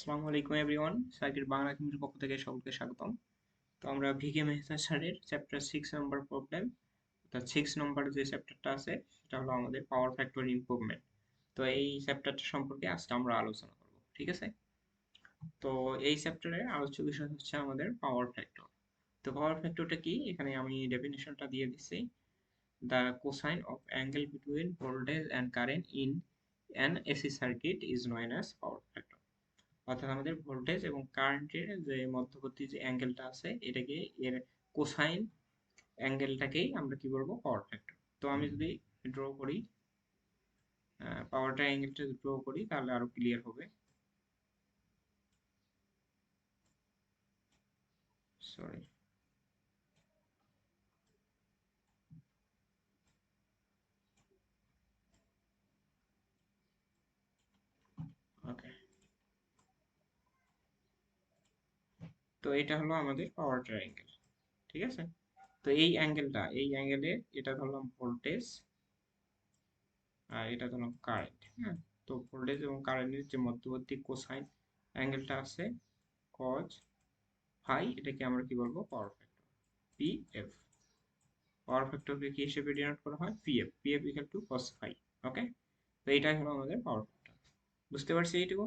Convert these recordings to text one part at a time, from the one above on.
আসসালামু আলাইকুম everyone circuit Bangla কিমির পক্ষ থেকে সকলকে স্বাগতম। তো আমরা ভিকে মেহতা স্যারের চ্যাপ্টার সিক্স নম্বর প্রবলেম অর্থাৎ সিক্স নম্বর যে চ্যাপ্টারটা আছে, সেটা হলো আমাদের পাওয়ার ফ্যাক্টর ইমপ্রুভমেন্ট তো এই চ্যাপ্টারটা সম্পর্কে আজকে আমরা আলোচনা করব, ঠিক আছে? তো এই চ্যাপ্টারের আলোচ্য বিষয় হচ্ছে আমাদের পাওয়ার ফ্যাক্টর তো পাওয়ার ফ্যাক্টরটা কি? এখানে আমি ডেফিনেশনটা দিয়ে দিচ্ছি। The cosine of angle between voltage and current in an AC circuit is known as power factor অর্থাৎ আমাদের ভোল্টেজ এবং কারেন্টের যে মধ্যবর্তী যে অ্যাঙ্গেলটা আছে, এটাকে এর কোসাইন অ্যাঙ্গেলটাকেই আমরা কি বলব? পাওয়ার ফ্যাক্টর তো আমি যদি ড্র করি পাওয়ারটা অ্যাঙ্গেলটা ড্র করি, তাহলে আরও ক্লিয়ার হবে। সরি ওকে তো এটা হলো আমাদের পাওয়ার ট্রায়াঙ্গেল ঠিক আছে? তো এই অ্যাঙ্গেলটা এই অ্যাঙ্গেলে এটা ধরলাম ভোল্টেজ আর এটা ধরলাম কারেন্ট হ্যাঁ? তো ভোল্টেজ এবং কারেন্টের যে মধ্যবর্তী কোসাইন অ্যাঙ্গেলটা আছে কজ ফাই এটাকে আমরা কি বলব? Power factor P F power ফ্যাক্টরকে কি হিসেবে ডিনোট করা হয়? P F P F equal to cos phi okay তো এটাই হলো আমাদের পাওয়ার ফ্যাক্টর বুঝতে পারছি এইটুকু?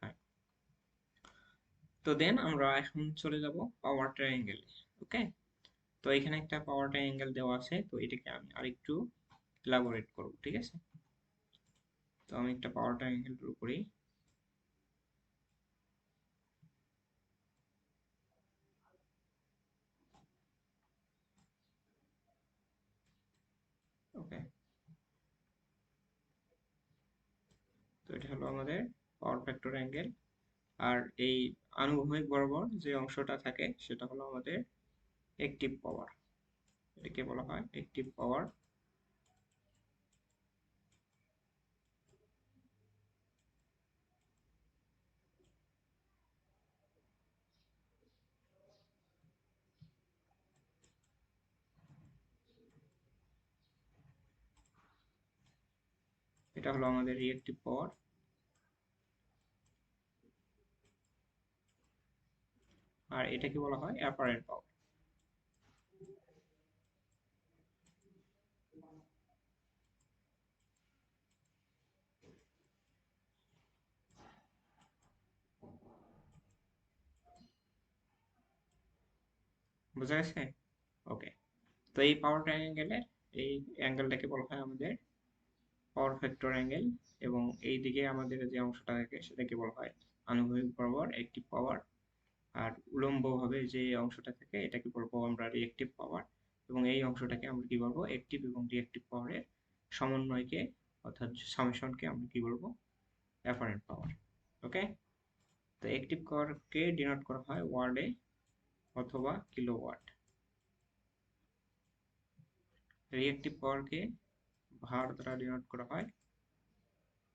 ফাইন তো দেন আমরা এখন চলে যাব পাওয়ার ট্রায়াঙ্গেলে ওকে তো এখানে একটা পাওয়ার ট্রায়াঙ্গেল দেওয়া আছে, তো এটাকে আমি আরেকটু এলাবোরেট করব, ঠিক আছে? তো আমি একটা পাওয়ার ট্রায়াঙ্গেল ড্র করি। ওকে তো এটা হলো আমাদের পাওয়ার ফ্যাক্টর অ্যাঙ্গেল আর এই আনুভূমিক বরাবর যে অংশটা থাকে, সেটা হলো আমাদের অ্যাক্টিভ পাওয়ার এটাকে বলা হয় অ্যাক্টিভ পাওয়ার এটা হলো আমাদের রিয়েক্টিভ পাওয়ার আর এটাকে বলা হয় অ্যাপারেন্ট পাওয়ার। বুঝা গেছে? ওকে তো এই পাওয়ার ট্রায়াঙ্গেলের এই অ্যাঙ্গেলটাকে বলা হয় আমাদের পাওয়ার ফ্যাক্টর অ্যাঙ্গেল এবং এই দিকে আমাদের যে অংশটা থাকে সেটাকে বলা হয় আনুভূমিক বরাবর একটি পাওয়ার আর উলম্বভাবে যে অংশটা থাকে, এটাকে বলব আমরা রিয়েক্টিভ পাওয়ার এবং এই অংশটাকে আমরা কি বলব? অ্যাক্টিভ এবং রিয়েক্টিভ পাওয়ারের সমন্বয়কে অর্থাৎ সামেশনকে আমরা কি বলব? অ্যাপারেন্ট পাওয়ার ওকে তো অ্যাক্টিভ পাওয়ারকে ডিনোট করা হয় ওয়ার্ডে অথবা কিলোওয়াট রিয়েক্টিভ পাওয়ারকে ভার দ্বারা ডিনোট করা হয়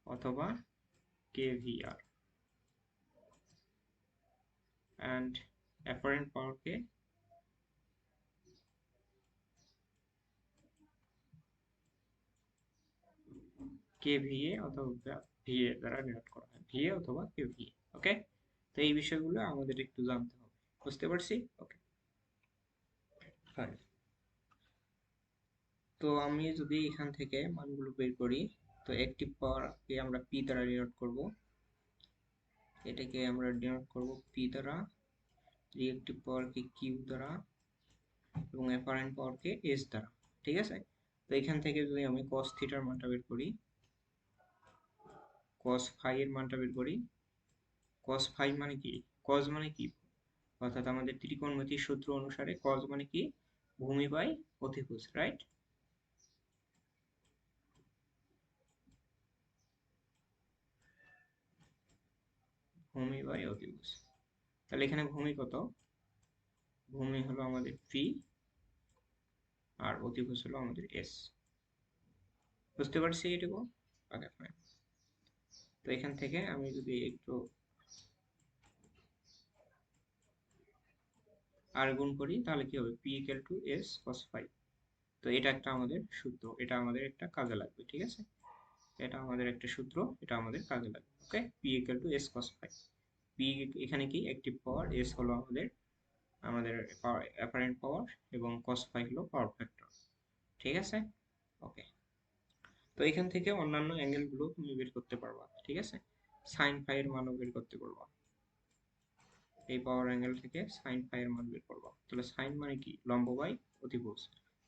অথবা K V R and apparent power কে কেভিএ অথবা ভিএ দ্বারা ডিনোট করা হয়। ভিএ অথবা কেভিএ ওকে তো এই বিষয়গুলো আমাদের একটু জানতে হবে। বুঝতে পারছি? ওকে ফাইন তো আমি যদি এখান থেকে মানগুলো বের করি, তো অ্যাক্টিভ পাওয়ারকে আমরা পি দ্বারা ডিনোট করব। এটাকে আমরা ডিনোট করব পি দ্বারা রিয়েক্টিভ পাওয়ারকে কিউ দ্বারা এবং অ্যাপারেন্ট পাওয়ারকে এস দ্বারা, ঠিক আছে? তো এখান থেকে যদি আমি কস থিটার মানটা বের করি কস ফাই এর মানটা বের করি কস ফাই মানে কি? কজ মানে কি? অর্থাৎ আমাদের ত্রিকোণমিতির সূত্র অনুসারে কজ মানে কি? ভূমি বাই অধিভুজ রাইট ভূমি বাই অধিভুজ। তাহলে এখানে ভূমি কত? ভূমি হলো আমাদের পি আর অতিভুজ হলো আমাদের এস বুঝতে পারছি এটুকু? তো এখান থেকে আমি যদি একটু আর গুণ করি, তাহলে কি হবে? P equal to S cos five তো এটা একটা আমাদের সূত্র, এটা আমাদের একটা কাজে লাগবে, ঠিক আছে? এটা আমাদের একটা সূত্র, এটা আমাদের কাজে লাগবে okay P equal to S cos five P এখানে কি? অ্যাক্টিভ পাওয়ার এস হলো আমাদের আমাদের অ্যাপারেন্ট পাওয়ার এবং কস ফাই হলো পাওয়ার ফ্যাক্টর ঠিক আছে? ওকে তো এখান থেকে অন্যান্য অ্যাঙ্গেলগুলো তুমি বের করতে পারবা, ঠিক আছে? সাইন ফাই এর মানও বের করতে পারবা। এই পাওয়ার অ্যাঙ্গেল থেকে সাইন ফাই এর মান বের করবা। তাহলে সাইন মানে কি? লম্ব বাই অতিভুজ।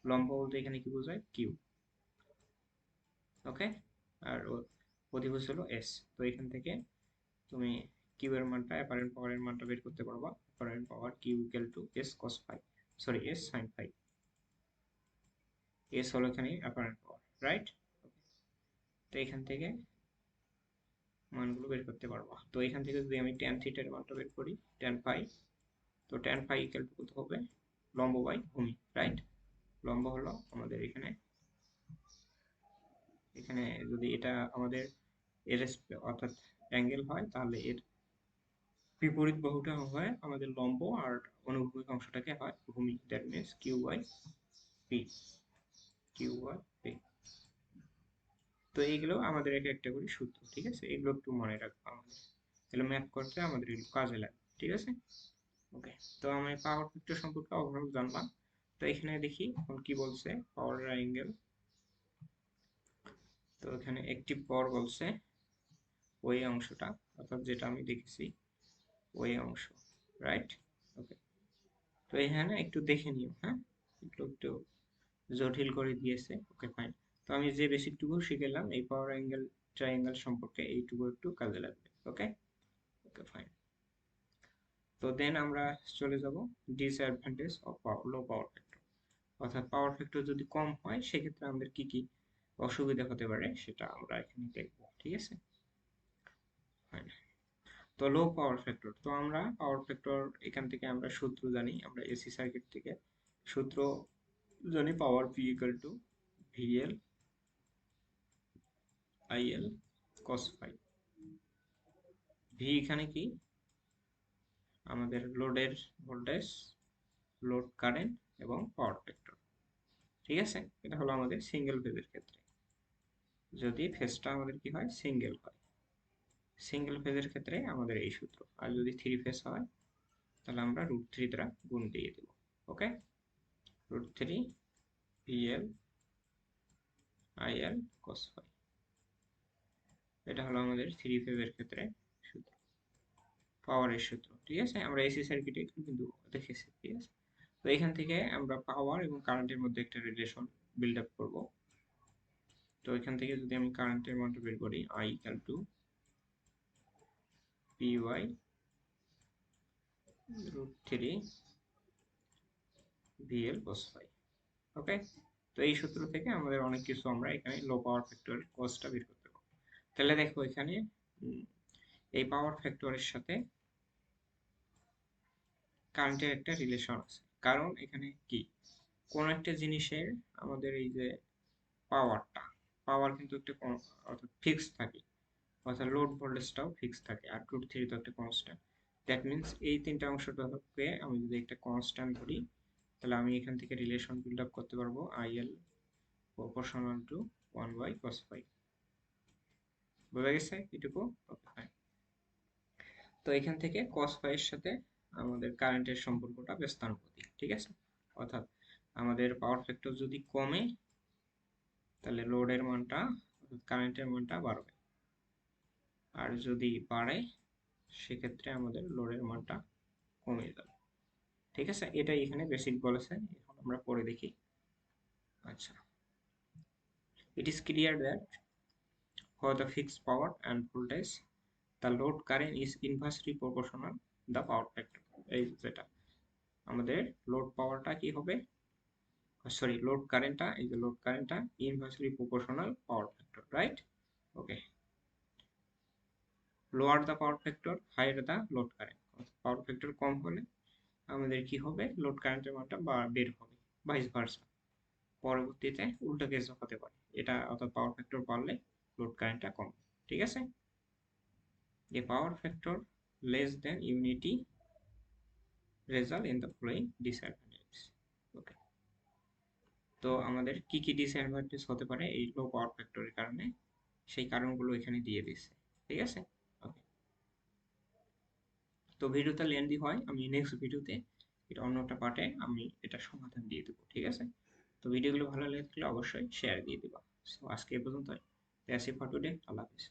লম্ব বলতে এখানে কি বোঝায়? কিউ ওকে আর অধিভুজ হলো এস তো এখান থেকে তুমি কিউ এর মানটা অ্যাপারেন্ট পাওয়ারের মানটা বের করতে পারবা। Apparent power Q equal to S cos phi sorry S sine phi S হলো এখানে অ্যাপারেন্ট পাওয়ার রাইট তো এখান থেকে মানগুলো বের করতে পারব। তো এখান থেকে যদি আমি ট্যান থিটার মানটা বের করি ট্যান ফাই তো ট্যান ফাই ইকুয়াল টু কত হবে? লম্ব বাই ভূমি রাইট লম্ব হলো আমাদের এখানে এখানে যদি এটা আমাদের এর অর্থাৎ অ্যাঙ্গেল হয়, তাহলে এর বিপরীত বাহুটা হয় আমাদের লম্ব আর অনুভূমিক অংশটাকে হয় ভূমি। That means Q Y P Q Y P তো এইগুলো আমাদের এক একটা করে সূত্র, ঠিক আছে? এগুলো একটু মনে রাখব আমাদের। এগুলো ম্যাপ করতে আমাদের এগুলো কাজে লাগবে ঠিক আছে? ওকে তো আমি পাওয়ার ফ্যাক্টর সম্পর্কে ওভারঅল জানলাম। তো এখানে দেখি এখন কি বলছে পাওয়ার অ্যাঙ্গেল তো এখানে একটি পর বলছে ওই অংশটা, অর্থাৎ যেটা আমি দেখেছি। ওই অংশ রাইট ওকে তো এখানে একটু দেখে নিও হ্যাঁ? একটু একটু জটিল করে দিয়েছে ওকে ফাইন তো আমি যে বেসিকটুকু শিখেলাম, এই পাওয়ার অ্যাঙ্গেল ট্রায়াঙ্গেল সম্পর্কে এইটুকু একটু কাজে লাগবে ওকে ওকে ফাইন তো দেন আমরা চলে যাব disadvantage of low power factor অর্থাৎ পাওয়ার ফ্যাক্টর যদি কম হয়, সেক্ষেত্রে আমাদের কি কি অসুবিধা হতে পারে, সেটা আমরা এখানে দেখব, ঠিক আছে? তো লো পাওয়ার ফ্যাক্টর তো আমরা পাওয়ার ফ্যাক্টর এখান থেকে আমরা সূত্র জানি, আমরা এসি সার্কিট থেকে সূত্র জানি power P equal to V L I L cos phi V এখানে কি? আমাদের লোডের ভোল্টেজ, লোড কারেন্ট এবং পাওয়ার ফ্যাক্টর ঠিক আছে? এটা হলো আমাদের সিঙ্গেল ফেজের ক্ষেত্রে। যদি ফেজটা আমাদের কি হয়? সিঙ্গেল হয়। সিঙ্গেল ফেজের ক্ষেত্রে আমাদের এই সূত্র। আর যদি থ্রি ফেজ হয়, তাহলে আমরা রুট থ্রি দ্বারা গুণ দিয়ে দেব okay root three V L I L cos phi এটা হলো আমাদের থ্রি ফেজের ক্ষেত্রে সূত্র পাওয়ারের সূত্র, ঠিক আছে? আমরা এসি সার্কিটে কিন্তু দেখেছি, ঠিক আছে? তো এখান থেকে আমরা পাওয়ার এবং কারেন্টের মধ্যে একটা রিলেশন বিল্ড আপ করব। তো এখান থেকে যদি আমি কারেন্টের মানটা বের করি I equal to P by root three VL cos phi okay তো এই সূত্র থেকে আমাদের অনেক কিছু আমরা এখানে লো পাওয়ার ফ্যাক্টর কস্টটা বের করতে পারব। তাহলে দেখো এখানে এই পাওয়ার ফ্যাক্টরের সাথে কারেন্টের একটা রিলেশন আছে। কারণ এখানে কি? কোন একটা জিনিসের আমাদের এই যে পাওয়ারটা পাওয়ার কিন্তু একটা অর্থাৎ ফিক্স থাকে। অর্থাৎ লোড ভোল্টেজটাও ফিক্স থাকে, আর টু থ্রি তো একটা কনস্ট্যান্ট দ্যাট মিনস এই তিনটা অংশটাকে আমি যদি একটা কনস্ট্যান্ট ধরি, তাহলে আমি এখান থেকে রিলেশন বিল্ড আপ করতে পারব I L proportional to one by cos five বোঝা গেছে? এটুকু? তো এখান থেকে কস ফাইভের সাথে আমাদের কারেন্টের সম্পর্কটা ব্যস্তানুপাতিক, ঠিক আছে? অর্থাৎ আমাদের পাওয়ার ফ্যাক্টর যদি কমে, তাহলে লোডের মানটা কারেন্টের মানটা বাড়বে। আর যদি বাড়ে, সেক্ষেত্রে আমাদের লোডের মানটা কমে যাবে। ঠিক আছে? এটাই এখানে বেসিক বলেছে। এখন আমরা পরে দেখি। আচ্ছা। It is clear that for the fixed power and voltage, the load current is inversely proportional the power factor. এই যেটা আমাদের লোড পাওয়ারটা কি হবে? সরি লোড কারেন্টটা এই যে লোড কারেন্টটা inversely proportional power factor right okay lower the power factor higher the load current power factor কম হলে আমাদের কি হবে? লোড কারেন্টের মানটা বের হবে ভাইস ভার্সা পরবর্তীতে উল্টো কেস হতে পারে। এটা অর্থাৎ পাওয়ার ফ্যাক্টর বাড়লে লোড কারেন্টটা কম। ঠিক আছে? A power factor less than unity result in the following disadvantage okay তো আমাদের কি কি ডিসঅ্যাডভান্টেজ হতে পারে এই লো পাওয়ার ফ্যাক্টরের কারণে? সেই কারণগুলো এখানে দিয়ে দিচ্ছে ঠিক আছে? তো ভিডিওটা লেন্দি হয়, আমি নেক্সট ভিডিওতে এটা অন্য একটা পার্টে আমি এটা সমাধান দিয়ে দেবো, ঠিক আছে? তো ভিডিওগুলো ভালো লাগলে অবশ্যই শেয়ার দিয়ে দেবো। সো আজকে এ পর্যন্তই। ফর টুডে আল্লাহ হাফিজ।